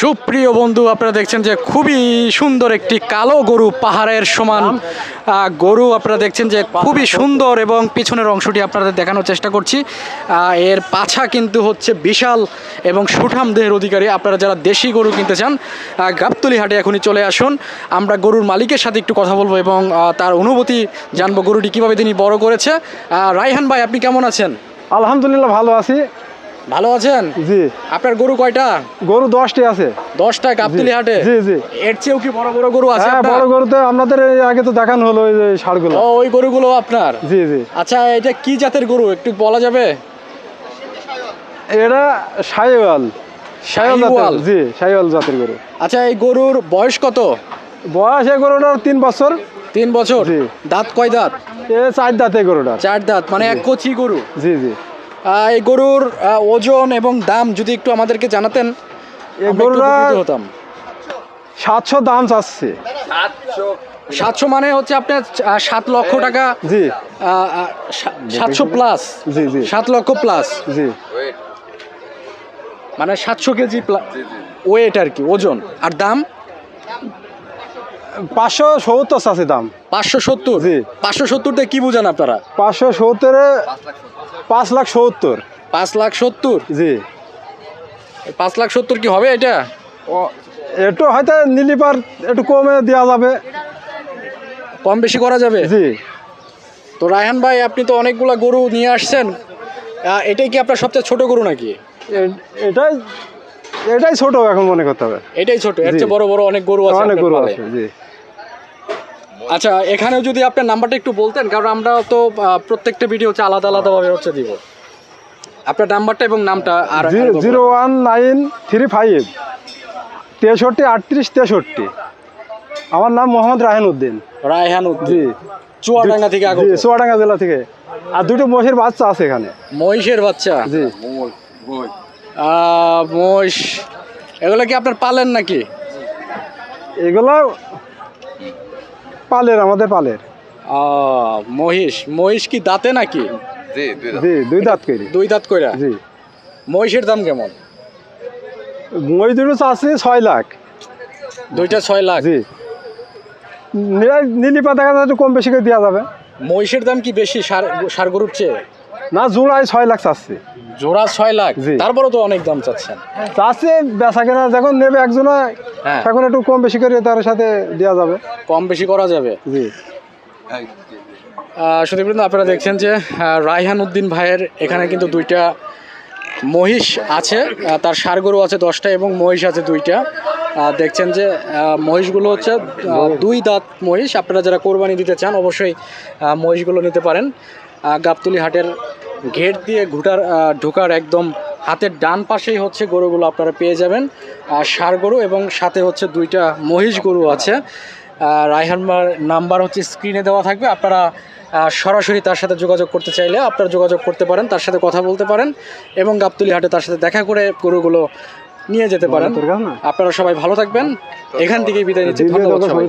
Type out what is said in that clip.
সুপ্রিয় বন্ধু, আপনারা দেখছেন যে খুবই সুন্দর একটি কালো গরু পাহাড়ের সমান গরু আপনারা দেখছেন যে খুবই সুন্দর এবং পিছনের অংশটি আপনাদের দেখানোর চেষ্টা করছি। এর পাছা কিন্তু হচ্ছে বিশাল এবং সুঠাম দেহের অধিকারী। আপনারা যারা দেশি গরু কিনতে চান গাবতলি হাটে এখনই চলে আসুন। আমরা গরুর মালিকের সাথে একটু কথা বলব এবং তার অনুভূতি জানব গরুটি কীভাবে তিনি বড় করেছে। রায়হান ভাই, আপনি কেমন আছেন? আলহামদুলিল্লাহ, ভালো আছি। ভালো আছেন? জি। আপনার গরু কয়টা? গরু দশটি আছে। দশটা গাবতলি হাটে? জি জি। এর চেয়েও কি বড় বড় গরু আছে হ্যাঁ? বড় গরুতে আপনাদের এই আগে তো দেখানো হলো ওই যে ষাড়গুলো ও ওই গরুগুলো আপনার? জি জি। আচ্ছা এটা কি জাতের গরু? একটু বলা যাবে? এটা সাইওয়াল সাইওয়াল জি সাইওয়াল জাতের গরু। আচ্ছা এই গরুর বয়স কত? বয়স এই গরুটার তিন বছর। তিন বছর? দাঁত কয় দাঁত? এ চার দাঁতে গরুটা চার দাঁত মানে এক কচি গরু। জি জি। এই গরুর ওজন এবং দাম যদি একটু আমাদেরকে জানাতেন হতাম। সাতশো দাম চাচ্ছে। সাতশো। মানে হচ্ছে আপনার সাত লক্ষ টাকা জি। সাতশো প্লাস। জি জি। সাত লক্ষ প্লাস। জি। মানে সাতশো কেজি ওয়েট আর কি ওজন। আর দাম? পাঁচশো সত্তর আছে দাম। পাঁচশো সত্তর? জি। পাঁচশো সত্তরতে কি বুঝান আপনারা? পাঁচশো সত্তরে পাঁচ লাখ সত্তর। পাঁচ লাখ সত্তর? জি। পাঁচ লাখ সত্তর কি হবে এটা? একটু হয়তো নিলিপার একটু কমে দেওয়া যাবে। কম বেশি করা যাবে? জি। তো রায়হান ভাই আপনি তো অনেকগুলো গরু নিয়ে আসছেন। এটাই কি আপনার সবচেয়ে ছোট গরু নাকি? এটাই এটাই ছোট এখন মনে করতে হবে। এটাই ছোট এর চেয়ে বড় বড় অনেক গরু আছে অনেক গরু আছে জি। আচ্ছা এখানেও যদি আপনার নাম্বারটা একটু বলতেন কারণ আমরা তো প্রত্যেকটা ভিডিও হচ্ছে আলাদা আলাদা ভাবে হচ্ছে দিব। আপনার নাম্বারটা এবং নামটা আর zero one nine three five তেষট্টি আটত্রিশ তেষট্টি। আমার নাম মোহাম্মদ রাহেন উদ্দিন। রায়হান উদ্দিন। জি। চুয়াডাঙ্গা থেকে জি চুয়াডাঙ্গা জেলা থেকে। আর দুটো মহিষের বাচ্চা আছে এখানে। মহিষের বাচ্চা? জি। মহিষ। এগুলো কি আপনার পালেন নাকি? এগুলো পালের আমাদের পালের। মহিষ। মহিষ কি দাঁতে নাকি? জি দুই দাঁত। করে দুই দাঁত কইরা। জি। মহিষের দাম কেমন? মহিষ দুটো আছে ছয় লাখ। দুইটা ছয় লাখ? জি। নীলি পাতা একটু কম বেশি করে দেওয়া যাবে। মহিষের দাম কি বেশি সার সার গরুর চেয়ে? না জোড়ায় ছয় লাখ চাচ্ছি। জোড়া ছয় লাখ। তারপরে তো অনেক দাম চাচ্ছেন। চাচ্ছে বেচা কেনা যখন নেবে একজনে হ্যাঁ। তখন একটু কম বেশি করে তার সাথে দেওয়া যাবে। কম বেশি করা যাবে? জি। সুদীপবৃন্দ আপনারা দেখছেন যে রায়হান উদ্দিন ভাইয়ের এখানে কিন্তু দুইটা মহিষ আছে। তার ষাড় গরু আছে দশটা এবং মহিষ আছে দুইটা। দেখছেন যে মহিষগুলো হচ্ছে দুই দাঁত মহিষ। আপনারা যারা কোরবানি দিতে চান অবশ্যই মহিষগুলো নিতে পারেন। গাবতলি হাটের গেট দিয়ে ঘুটার ঢোকার একদম হাতের ডান পাশেই হচ্ছে গরুগুলো আপনারা পেয়ে যাবেন। আর ষাড় গরু এবং সাথে হচ্ছে দুইটা মহিষ গরু আছে। আহ, রায়হান নাম্বার হচ্ছে স্ক্রিনে দেওয়া থাকবে। আপনারা সরাসরি তার সাথে যোগাযোগ করতে চাইলে আপনারা যোগাযোগ করতে পারেন তার সাথে কথা বলতে পারেন এবং গাবতলি হাটে তার সাথে দেখা করে গরুগুলো নিয়ে যেতে পারেন? আপনারা সবাই ভালো থাকবেন। এখান থেকেই বিদায় নিচ্ছি। ধন্যবাদ সবাই।